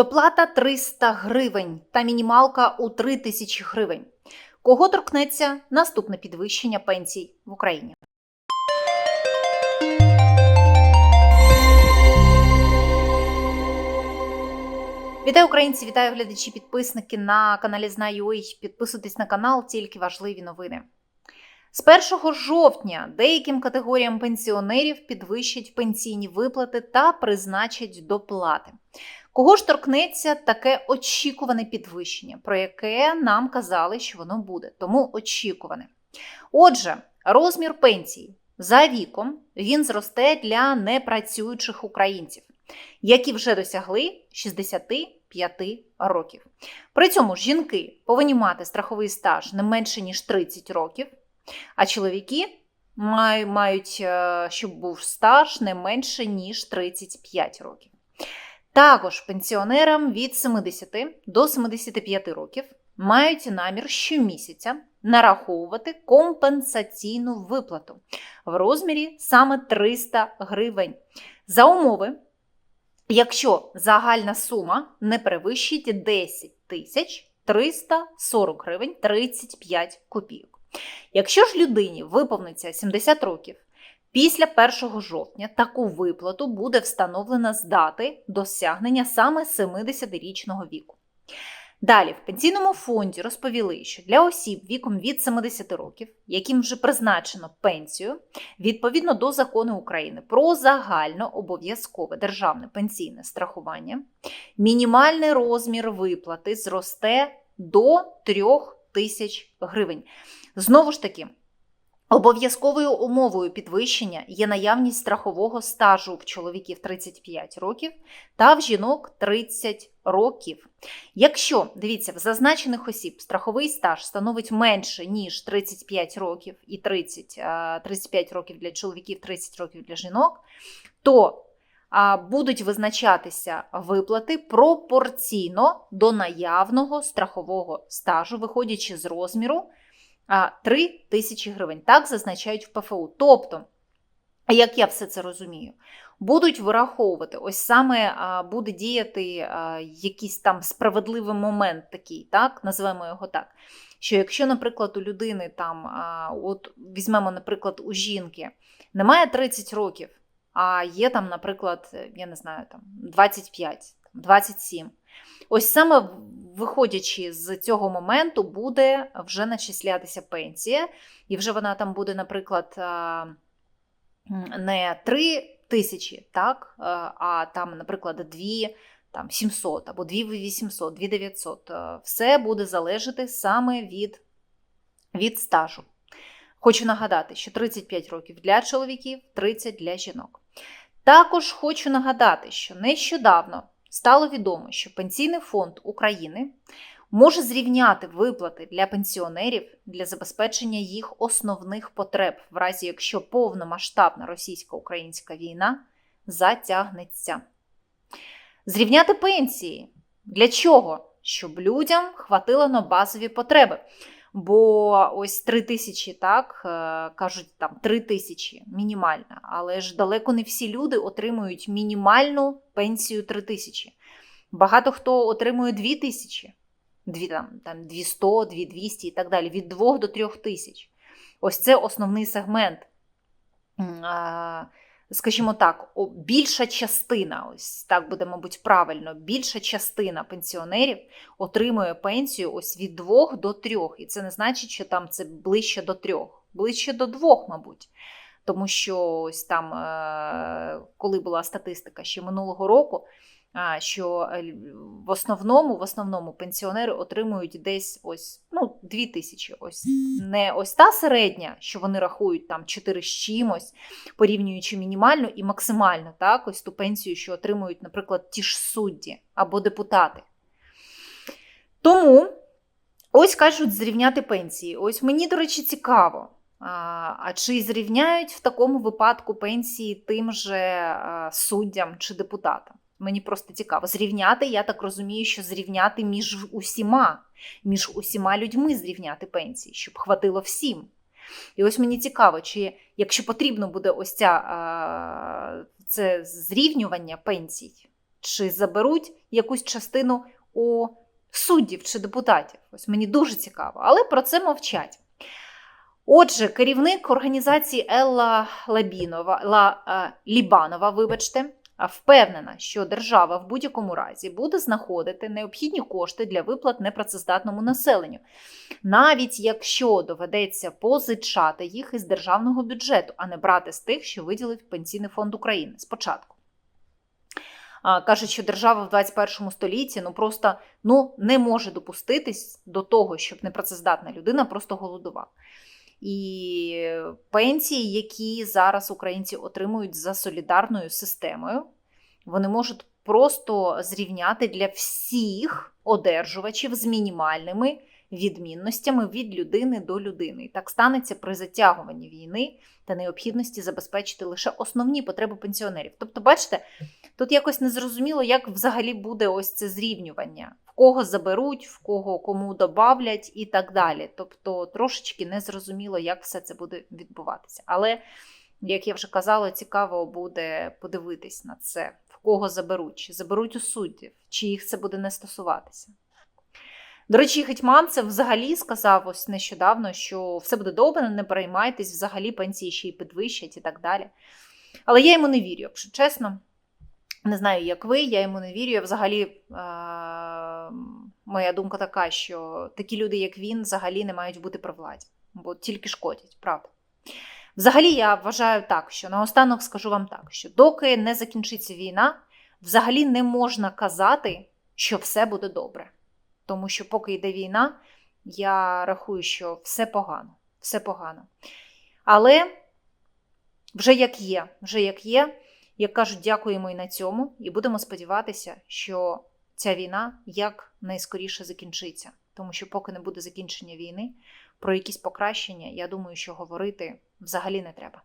Доплата 300 гривень та мінімалка у 3 тисячі гривень. Кого торкнеться наступне підвищення пенсій в Україні? Вітаю українці, вітаю глядачі, підписники на каналі Знаю.ua. Підписуйтесь на канал, тільки важливі новини. З 1 жовтня деяким категоріям пенсіонерів підвищать пенсійні виплати та призначать доплати. Кого ж торкнеться таке очікуване підвищення, про яке нам казали, що воно буде, тому очікуване. Отже, розмір пенсії за віком він зросте для непрацюючих українців, які вже досягли 65 років. При цьому жінки повинні мати страховий стаж не менше ніж 30 років, а чоловіки мають, е, щоб був стаж не менше ніж 35 років. Також пенсіонерам від 70 до 75 років мають намір щомісяця нараховувати компенсаційну виплату в розмірі саме 300 гривень. За умови, якщо загальна сума не перевищить 10 тисяч 340 гривень 35 копійок. Якщо ж людині виповниться 70 років, Після 1 жовтня таку виплату буде встановлена з дати досягнення саме 70-річного віку. Далі в пенсійному фонді розповіли, що для осіб віком від 70 років, яким вже призначено пенсію, відповідно до закону України про загальнообов'язкове державне пенсійне страхування, мінімальний розмір виплати зросте до 3 тисяч гривень. Знову ж таки. Обов'язковою умовою підвищення є наявність страхового стажу в чоловіків 35 років та в жінок 30 років. Якщо, дивіться, в зазначених осіб страховий стаж становить менше, ніж 35 років і 30, 35 років для чоловіків, 30 років для жінок, то будуть визначатися виплати пропорційно до наявного страхового стажу, виходячи з розміру. 3 тисячі гривень. Так зазначають в ПФУ. Тобто, як я все це розумію, будуть вираховувати, ось саме буде діяти якийсь там справедливий момент такий, так, називаємо його так. Що якщо, наприклад, у людини там, от візьмемо, наприклад, у жінки немає 30 років, а є там, наприклад, я не знаю, там 25, 27. Ось саме виходячи з цього моменту, буде вже начислятися пенсія, і вже вона там буде, наприклад, не 3 тисячі, так, а там, наприклад, 2 там 700 або 2800, 2900. Все буде залежати саме від, від стажу. Хочу нагадати, що 35 років для чоловіків, 30 для жінок. Також хочу нагадати, що нещодавно стало відомо, що Пенсійний фонд України може зрівняти виплати для пенсіонерів для забезпечення їх основних потреб, в разі якщо повномасштабна російсько-українська війна затягнеться. Зрівняти пенсії. Для чого? Щоб людям хватило на базові потреби. Бо ось 3 тисячі, так, е, кажуть, там 3 тисячі мінімальна, але ж далеко не всі люди отримують мінімальну пенсію 3 тисячі. Багато хто отримує 2 тисячі, 2, там, там, 200, 2200 і так далі, від 2 до 3 тисяч. Ось це основний сегмент скажімо так, більша частина, ось так буде, мабуть, правильно, більша частина пенсіонерів отримує пенсію ось від двох до трьох. І це не значить, що там це ближче до трьох, ближче до двох, мабуть. Тому що ось там, е, коли була статистика ще минулого року, що е, в основному в основному пенсіонери отримують десь ось 2 тисячі. Ось не ось та середня, що вони рахують там 4 з чимось, порівнюючи мінімальну і максимальну, так, ось ту пенсію, що отримують, наприклад, ті ж судді або депутати. Тому ось кажуть, зрівняти пенсії. Ось мені, до речі, цікаво. А чи зрівняють в такому випадку пенсії тим же суддям чи депутатам? Мені просто цікаво. Зрівняти, я так розумію, що зрівняти між усіма, між усіма людьми зрівняти пенсії, щоб хватило всім. І ось мені цікаво, чи якщо потрібно буде ось ця, це зрівнювання пенсій, чи заберуть якусь частину у суддів чи депутатів. Ось мені дуже цікаво, але про це мовчать. Отже, керівник організації Елла Лабінова, Ла, е, Лібанова, вибачте, впевнена, що держава в будь-якому разі буде знаходити необхідні кошти для виплат непрацездатному населенню, навіть якщо доведеться позичати їх із державного бюджету, а не брати з тих, що виділив Пенсійний фонд України спочатку. Кажуть, що держава в 21 столітті ну просто ну, не може допуститись до того, щоб непрацездатна людина просто голодувала. І пенсії, які зараз українці отримують за солідарною системою, вони можуть просто зрівняти для всіх одержувачів з мінімальними відмінностями від людини до людини. Так станеться при затягуванні війни та необхідності забезпечити лише основні потреби пенсіонерів. Тобто, бачите, тут якось незрозуміло, як взагалі буде ось це зрівнювання, кого заберуть, в кого кому добавлять і так далі. Тобто, трошечки незрозуміло, як все це буде відбуватися. Але, як я вже казала, цікаво буде подивитись на це, в кого заберуть, чи заберуть у суддів, чи їх це буде не стосуватися. До речі, Гетьман це взагалі сказав ось нещодавно, що все буде добре, не переймайтесь, взагалі пенсії ще й підвищать і так далі. Але я йому не вірю, якщо чесно. Не знаю, як ви, я йому не вірю. Я взагалі, е- моя думка така, що такі люди, як він, взагалі не мають бути при владі, бо тільки шкодять, правда. Взагалі, я вважаю так, що наостанок скажу вам так, що доки не закінчиться війна, взагалі не можна казати, що все буде добре. Тому що, поки йде війна, я рахую, що все погано, все погано. Але вже як є, вже як є, як кажуть, дякуємо і на цьому, і будемо сподіватися, що ця війна як найскоріше закінчиться. Тому що, поки не буде закінчення війни, про якісь покращення, я думаю, що говорити взагалі не треба.